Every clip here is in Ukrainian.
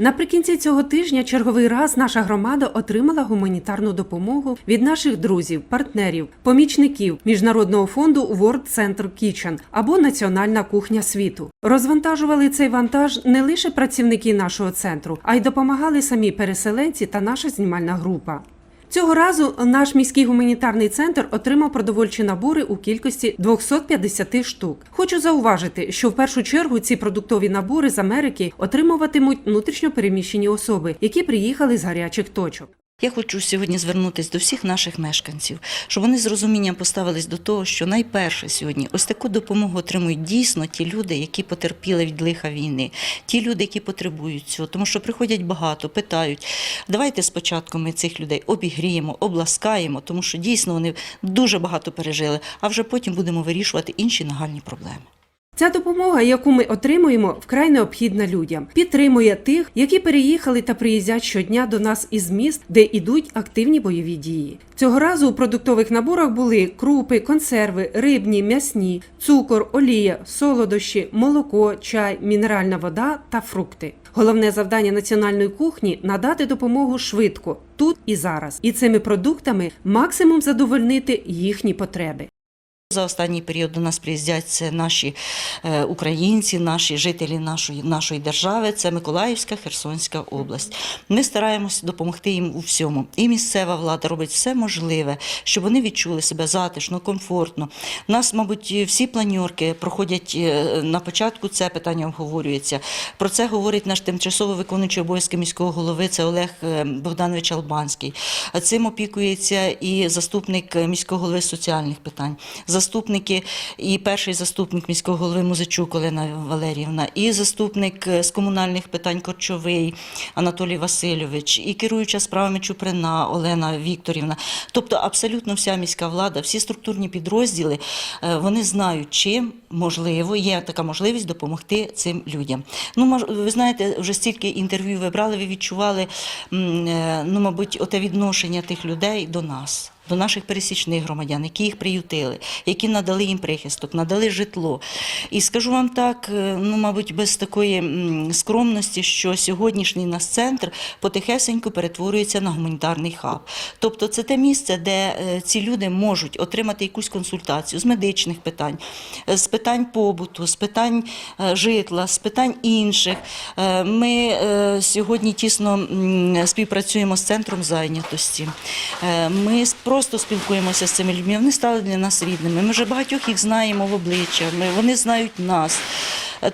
Наприкінці цього тижня черговий раз наша громада отримала гуманітарну допомогу від наших друзів, партнерів, помічників міжнародного фонду World Center Kitchen або Національна кухня світу. Розвантажували цей вантаж не лише працівники нашого центру, а й допомагали самі переселенці та наша знімальна група. Цього разу наш міський гуманітарний центр отримав продовольчі набори у кількості 250 штук. Хочу зауважити, що в першу чергу ці продуктові набори з Америки отримуватимуть внутрішньо переміщені особи, які приїхали з гарячих точок. Я хочу сьогодні звернутися до всіх наших мешканців, щоб вони з розумінням поставились до того, що найперше сьогодні ось таку допомогу отримують дійсно ті люди, які потерпіли від лиха війни, ті люди, які потребують цього, тому що приходять багато, питають. Давайте спочатку ми цих людей обігріємо, обласкаємо, тому що дійсно вони дуже багато пережили, а вже потім будемо вирішувати інші нагальні проблеми. Ця допомога, яку ми отримуємо, вкрай необхідна людям. Підтримує тих, які переїхали та приїздять щодня до нас із міст, де ідуть активні бойові дії. Цього разу у продуктових наборах були крупи, консерви, рибні, м'ясні, цукор, олія, солодощі, молоко, чай, мінеральна вода та фрукти. Головне завдання національної кухні надати допомогу швидко, тут і зараз, і цими продуктами максимум задовольнити їхні потреби. За останній період до нас приїздять наші е, українці, наші жителі нашої, нашої держави. Це Миколаївська, Херсонська область. Ми стараємося допомогти їм у всьому. І місцева влада робить все можливе, щоб вони відчули себе затишно, комфортно. У нас, мабуть, всі планьорки проходять е, на початку. Це питання обговорюється. Про це говорить наш тимчасово виконуючий обов'язки міського голови. Це Олег е, Богданович Албанський. А Цим опікується і заступник міського голови соціальних питань заступники і перший заступник міського голови Музичук Олена Валеріївна, і заступник е, з комунальних питань Корчовий Анатолій Васильович, і керуюча справами Чуприна Олена Вікторівна. Тобто абсолютно вся міська влада, всі структурні підрозділи, е, вони знають, чим можливо є така можливість допомогти цим людям. Ну, ви знаєте, вже стільки інтерв'ю ви брали, ви відчували, е, ну, мабуть, оте відношення тих людей до нас до наших пересічних громадян, які їх приютили, які надали їм прихисток, надали житло. І скажу вам так, е, ну, мабуть, без такої скромності, що сьогоднішній наш центр потихесенько перетворюється на гуманітарний хаб. Тобто це те місце, де е, ці люди можуть отримати якусь консультацію з медичних питань, е, з питань побуту, з питань житла, з питань інших. Ми сьогодні тісно співпрацюємо з центром зайнятості. Ми с- просто спілкуємося з цими людьми. Вони стали для нас рідними. Ми вже багатьох їх знаємо в обличчя. Ми, вони знають нас.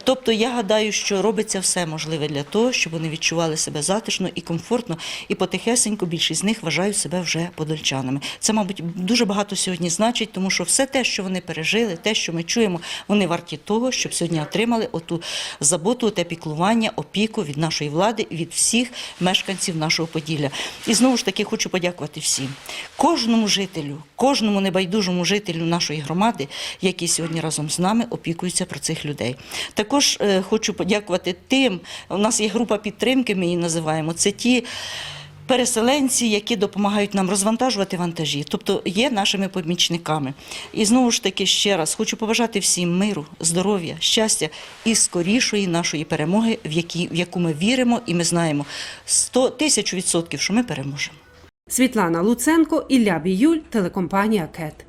Тобто я гадаю, що робиться все можливе для того, щоб вони відчували себе затишно і комфортно, і потихесенько більшість з них вважають себе вже подольчанами. Це, мабуть, дуже багато сьогодні значить, тому що все те, що вони пережили, те, що ми чуємо, вони варті того, щоб сьогодні отримали оту заботу, те піклування, опіку від нашої влади, від всіх мешканців нашого Поділля. І знову ж таки хочу подякувати всім, кожному жителю, кожному небайдужому жителю нашої громади, які сьогодні разом з нами опікуються про цих людей. Також е, хочу подякувати тим. У нас є група підтримки, ми її називаємо. Це ті. Переселенці, які допомагають нам розвантажувати вантажі, тобто є нашими помічниками. І знову ж таки ще раз хочу побажати всім миру, здоров'я, щастя і скорішої нашої перемоги, в, які, в яку ми віримо, і ми знаємо 100 тисяч відсотків, що ми переможемо. Світлана Луценко, Ілля Біюль, телекомпанія КЕТ.